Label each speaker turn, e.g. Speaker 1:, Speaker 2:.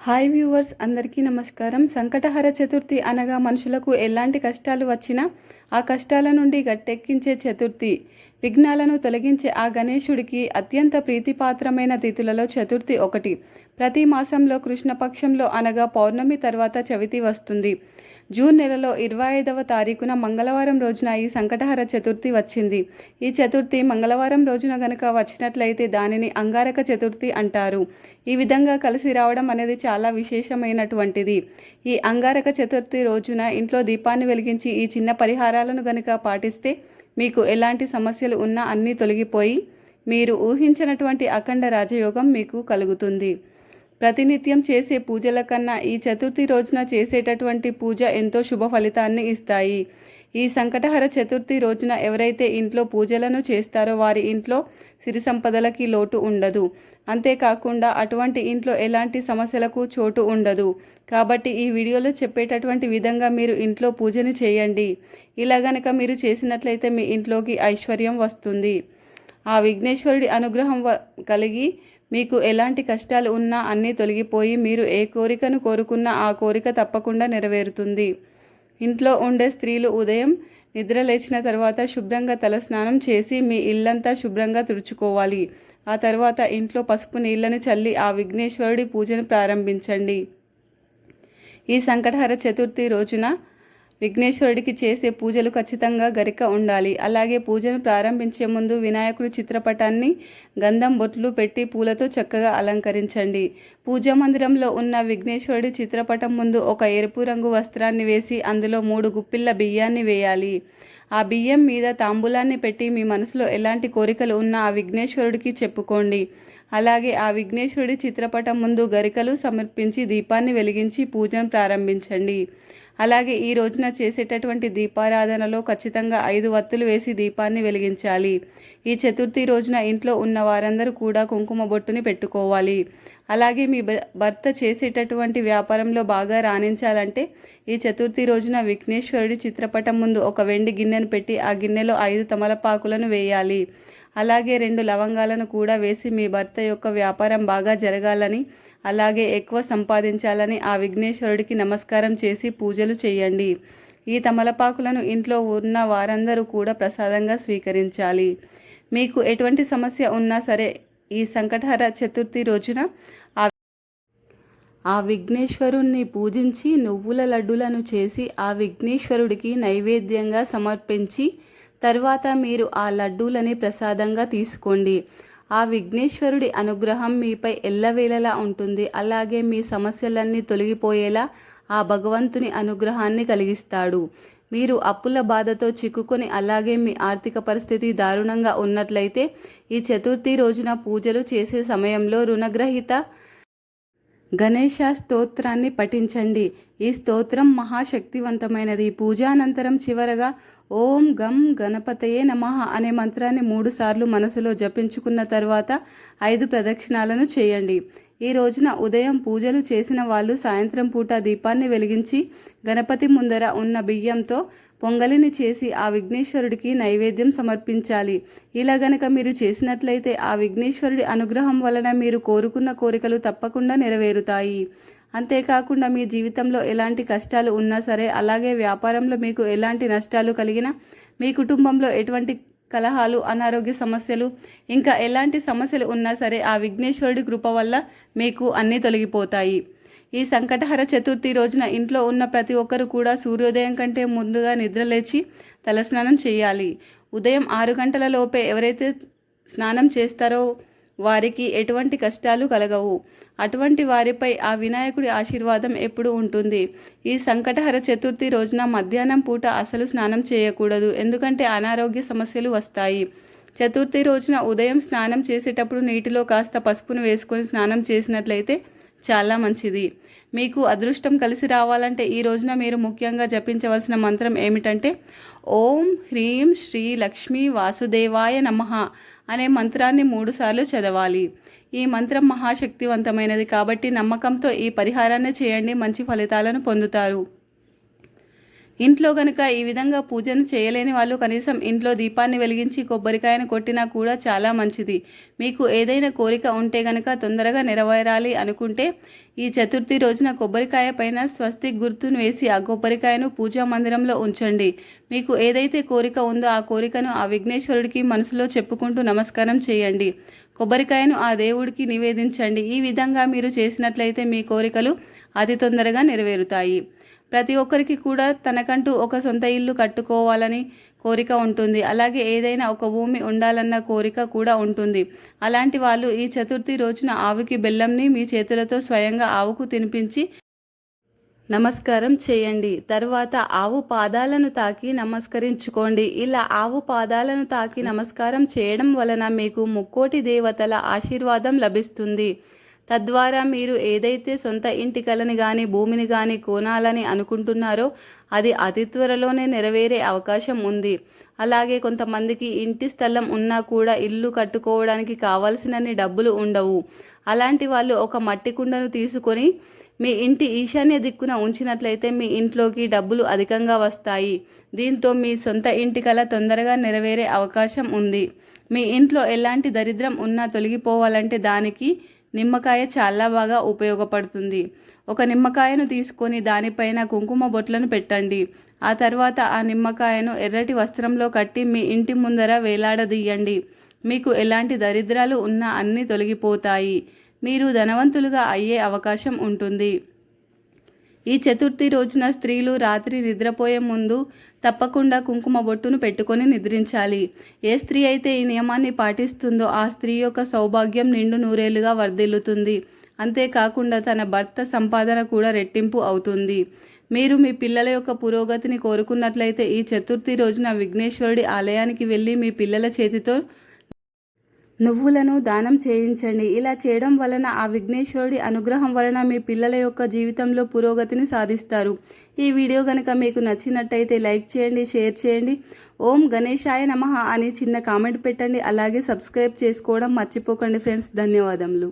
Speaker 1: Hi viewers అందరికీ నమస్కారం. సంకటహర చతుర్థి అనగా మనుషులకు ఎలాంటి కష్టాలు వచ్చినా ఆ కష్టాల నుండి గట్టెక్కించే చతుర్థి. విఘ్నాలను తొలగించే ఆ గణేశుడికి అత్యంత ప్రీతిపాత్రమైన తిథులలో చతుర్థి ఒకటి. ప్రతి మాసంలో కృష్ణపక్షంలో అనగా పౌర్ణమి తర్వాత చవితి వస్తుంది. జూన్ నెలలో ఇరవై ఐదవ తారీఖున మంగళవారం రోజున ఈ సంకటహర చతుర్థి వచ్చింది. ఈ చతుర్థి మంగళవారం రోజున గనుక వచ్చినట్లయితే దానిని అంగారక చతుర్థి అంటారు. ఈ విధంగా కలిసి రావడం అనేది చాలా విశేషమైనటువంటిది. ఈ అంగారక చతుర్థి రోజున ఇంట్లో దీపాన్ని వెలిగించి ఈ చిన్న పరిహారాలను గనుక పాటిస్తే మీకు ఎలాంటి సమస్యలు ఉన్నా అన్నీ తొలగిపోయి మీరు ఊహించినటువంటి అఖండ రాజయోగం మీకు కలుగుతుంది. ప్రతినిత్యం చేసే పూజల కన్నా ఈ చతుర్థి రోజున చేసేటటువంటి పూజ ఎంతో శుభ ఫలితాన్ని ఇస్తాయి. ఈ సంకటహర చతుర్థి రోజున ఎవరైతే ఇంట్లో పూజలను చేస్తారో వారి ఇంట్లో సిరి సంపదలకి లోటు ఉండదు. అంతేకాకుండా అటువంటి ఇంట్లో ఎలాంటి సమస్యలకు చోటు ఉండదు. కాబట్టి ఈ వీడియోలో చెప్పేటటువంటి విధంగా మీరు ఇంట్లో పూజని చేయండి. ఇలా గనక మీరు చేసినట్లయితే మీ ఇంట్లోకి ఐశ్వర్యం వస్తుంది. ఆ విఘ్నేశ్వరుడి అనుగ్రహం కలిగి మీకు ఎలాంటి కష్టాలు ఉన్నా అన్నీ తొలగిపోయి మీరు ఏ కోరికను కోరుకున్నా ఆ కోరిక తప్పకుండా నెరవేరుతుంది. ఇంట్లో ఉండే స్త్రీలు ఉదయం నిద్ర లేచిన తర్వాత శుభ్రంగా తలస్నానం చేసి మీ ఇల్లంతా శుభ్రంగా తుడుచుకోవాలి. ఆ తర్వాత ఇంట్లో పసుపు నీళ్ళని చల్లి ఆ విఘ్నేశ్వరుడి పూజను ప్రారంభించండి. ఈ సంకటహర చతుర్థి రోజున విఘ్నేశ్వరుడికి చేసే పూజలు ఖచ్చితంగా గరిక ఉండాలి. అలాగే పూజను ప్రారంభించే ముందు వినాయకుడి చిత్రపటాన్ని గంధం బొట్లు పెట్టి పూలతో చక్కగా అలంకరించండి. పూజా మందిరంలో ఉన్న విఘ్నేశ్వరుడి చిత్రపటం ముందు ఒక ఎరుపు రంగు వస్త్రాన్ని వేసి అందులో మూడు గుప్పిళ్ళ బియ్యాన్ని వేయాలి. ఆ బియ్యం మీద తాంబూలాన్ని పెట్టి మీ మనసులో ఎలాంటి కోరికలు ఉన్నా ఆ విఘ్నేశ్వరుడికి చెప్పుకోండి. అలాగే ఆ విఘ్నేశ్వరుడి చిత్రపటం ముందు గరికలు సమర్పించి దీపాన్ని వెలిగించి పూజను ప్రారంభించండి. అలాగే ఈ రోజున చేసేటటువంటి దీపారాధనలో ఖచ్చితంగా ఐదు వత్తులు వేసి దీపాన్ని వెలిగించాలి. ఈ చతుర్థి రోజున ఇంట్లో ఉన్న వారందరూ కూడా కుంకుమ బొట్టుని పెట్టుకోవాలి. అలాగే మీ భర్త చేసేటటువంటి వ్యాపారంలో బాగా రాణించాలంటే ఈ చతుర్థి రోజున విఘ్నేశ్వరుడి చిత్రపటం ముందు ఒక వెండి గిన్నెను పెట్టి ఆ గిన్నెలో ఐదు తమలపాకులను వేయాలి. అలాగే రెండు లవంగాలను కూడా వేసి మీ భర్త యొక్క వ్యాపారం బాగా జరగాలని అలాగే ఎక్కువ సంపాదించాలని ఆ విఘ్నేశ్వరుడికి నమస్కారం చేసి పూజలు చేయండి. ఈ తమలపాకులను ఇంట్లో ఉన్న వారందరూ కూడా ప్రసాదంగా స్వీకరించాలి. మీకు ఎటువంటి సమస్య ఉన్నా సరే ఈ సంకటహర చతుర్థి రోజున ఆ ఆ విఘ్నేశ్వరుణ్ణి పూజించి నువ్వుల లడ్డులను చేసి ఆ విఘ్నేశ్వరుడికి నైవేద్యంగా సమర్పించి తర్వాత మీరు ఆ లడ్డూలని ప్రసాదంగా తీసుకోండి. ఆ విఘ్నేశ్వరుడి అనుగ్రహం మీపై ఎల్లవేళలా ఉంటుంది. అలాగే మీ సమస్యలన్నీ తొలగిపోయేలా ఆ భగవంతుని అనుగ్రహాన్ని కలిగిస్తాడు. మీరు అప్పుల బాధతో చిక్కుకొని అలాగే మీ ఆర్థిక పరిస్థితి దారుణంగా ఉన్నట్లయితే ఈ చతుర్థి రోజున పూజలు చేసే సమయంలో రుణగ్రహీత గణేష స్తోత్రాన్ని పఠించండి. ఈ స్తోత్రం మహాశక్తివంతమైనది. పూజానంతరం చివరగా ఓం గం గణపతయే నమ అనే మంత్రాన్ని మూడుసార్లు మనసులో జపించుకున్న తర్వాత ఐదు ప్రదక్షిణాలను చేయండి. ఈ రోజున ఉదయం పూజలు చేసిన వాళ్ళు సాయంత్రం పూట దీపాన్ని వెలిగించి గణపతి ముందర ఉన్న బియ్యంతో పొంగలిని చేసి ఆ విఘ్నేశ్వరుడికి నైవేద్యం సమర్పించాలి. ఇలా గనక మీరు చేసినట్లయితే ఆ విఘ్నేశ్వరుడి అనుగ్రహం వలన మీరు కోరుకున్న కోరికలు తప్పకుండా నెరవేరుతాయి. అంతేకాకుండా మీ జీవితంలో ఎలాంటి కష్టాలు ఉన్నా సరే అలాగే వ్యాపారంలో మీకు ఎలాంటి నష్టాలు కలిగినా మీ కుటుంబంలో ఎటువంటి కలహాలు అనారోగ్య సమస్యలు ఇంకా ఎలాంటి సమస్యలు ఉన్నా సరే ఆ విఘ్నేశ్వరుడి కృప వల్ల మీకు అన్నీ తొలగిపోతాయి. ఈ సంకటహర చతుర్థి రోజున ఇంట్లో ఉన్న ప్రతి ఒక్కరు కూడా సూర్యోదయం కంటే ముందుగా నిద్రలేచి తలస్నానం చేయాలి. ఉదయం ఆరు గంటల లోపే ఎవరైతే స్నానం చేస్తారో వారికి ఎటువంటి కష్టాలు కలగవు. అటువంటి వారిపై ఆ వినాయకుడి ఆశీర్వాదం ఎప్పుడు ఉంటుంది. ఈ సంకటహర చతుర్థి రోజున మధ్యాహ్నం పూట అసలు స్నానం చేయకూడదు. ఎందుకంటే అనారోగ్య సమస్యలు వస్తాయి. చతుర్థి రోజున ఉదయం స్నానం చేసేటప్పుడు నీటిలో కాస్త పసుపును వేసుకొని స్నానం చేసినట్లయితే చాలా మంచిది. మీకు అదృష్టం కలిసి రావాలంటే ఈ రోజున మీరు ముఖ్యంగా జపించవలసిన మంత్రం ఏమిటంటే ఓం హ్రీం శ్రీ లక్ష్మీ వాసుదేవాయ నమ. అనే మంత్రాన్ని మూడుసార్లు చదవాలి. ఈ మంత్రం మహాశక్తివంతమైనది కాబట్టి నమ్మకంతో ఈ పరిహారాన్ని చేయండి మంచి ఫలితాలను పొందుతారు. ఇంట్లో కనుక ఈ విధంగా పూజను చేయలేని వాళ్ళు కనీసం ఇంట్లో దీపాన్ని వెలిగించి కొబ్బరికాయను కొట్టినా కూడా చాలా మంచిది. మీకు ఏదైనా కోరిక ఉంటే కనుక తొందరగా నెరవేరాలి అనుకుంటే ఈ చతుర్థి రోజున కొబ్బరికాయ పైన స్వస్తిక్ గుర్తును వేసి ఆ కొబ్బరికాయను పూజా మందిరంలో ఉంచండి. మీకు ఏదైతే కోరిక ఉందో ఆ కోరికను ఆ విఘ్నేశ్వరుడికి మనసులో చెప్పుకుంటూ నమస్కారం చేయండి. కొబ్బరికాయను ఆ దేవుడికి నివేదించండి. ఈ విధంగా మీరు చేసినట్లయితే మీ కోరికలు అతి తొందరగా నెరవేరుతాయి. ప్రతి ఒక్కరికి కూడా తనకంటూ ఒక సొంత ఇల్లు కట్టుకోవాలని కోరిక ఉంటుంది. అలాగే ఏదైనా ఒక భూమి ఉండాలన్న కోరిక కూడా ఉంటుంది. అలాంటి వాళ్ళు ఈ చతుర్థి రోజున ఆవుకి బెల్లంని మీ చేతులతో స్వయంగా ఆవుకు తినిపించి నమస్కారం చేయండి. తర్వాత ఆవు పాదాలను తాకి నమస్కరించుకోండి. ఇలా ఆవు పాదాలను తాకి నమస్కారం చేయడం వలన మీకు ముక్కోటి దేవతల ఆశీర్వాదం లభిస్తుంది. తద్వారా మీరు ఏదైతే సొంత ఇంటి కలని కానీ భూమిని కానీ కొనాలని అనుకుంటున్నారో అది అతి త్వరలోనే నెరవేరే అవకాశం ఉంది. అలాగే కొంతమందికి ఇంటి స్థలం ఉన్నా కూడా ఇల్లు కట్టుకోవడానికి కావాల్సినన్ని డబ్బులు ఉండవు. అలాంటి వాళ్ళు ఒక మట్టి కుండను తీసుకొని మీ ఇంటి ఈశాన్య దిక్కున ఉంచినట్లయితే మీ ఇంట్లోకి డబ్బులు అధికంగా వస్తాయి. దీంతో మీ సొంత ఇంటి కళ తొందరగా నెరవేరే అవకాశం ఉంది. మీ ఇంట్లో ఎలాంటి దరిద్రం ఉన్నా తొలగిపోవాలంటే దానికి నిమ్మకాయ చాలా బాగా ఉపయోగపడుతుంది. ఒక నిమ్మకాయను తీసుకొని దానిపైన కుంకుమ బొట్లను పెట్టండి. ఆ తర్వాత ఆ నిమ్మకాయను ఎర్రటి వస్త్రంలో కట్టి మీ ఇంటి ముందర వేలాడదీయండి. మీకు ఎలాంటి దరిద్రాలు ఉన్నా అన్నీ తొలగిపోతాయి. మీరు ధనవంతులుగా అయ్యే అవకాశం ఉంటుంది. ఈ చతుర్థి రోజున స్త్రీలు రాత్రి నిద్రపోయే ముందు తప్పకుండా కుంకుమ బొట్టును పెట్టుకొని నిద్రించాలి. ఏ స్త్రీ అయితే ఈ నియమాన్ని పాటిస్తుందో ఆ స్త్రీ యొక్క సౌభాగ్యం నిండు నూరేలుగా వర్ధిల్లుతుంది. అంతేకాకుండా తన భర్త సంపాదన కూడా రెట్టింపు అవుతుంది. మీరు మీ పిల్లల యొక్క పురోగతిని కోరుకున్నట్లయితే ఈ చతుర్థి రోజున విఘ్నేశ్వరుడి ఆలయానికి వెళ్ళి మీ పిల్లల చేతితో నువ్వులను దానం చేయించండి. ఇలా చేయడం వలన ఆ విఘ్నేశ్వరుడి అనుగ్రహం వలన మీ పిల్లల యొక్క జీవితంలో పురోగతిని సాధిస్తారు. ఈ వీడియో కనుక మీకు నచ్చినట్టయితే లైక్ చేయండి షేర్ చేయండి. ఓం గణేశాయ నమ అని చిన్న కామెంట్ పెట్టండి. అలాగే సబ్స్క్రైబ్ చేసుకోవడం మర్చిపోకండి ఫ్రెండ్స్. ధన్యవాదములు.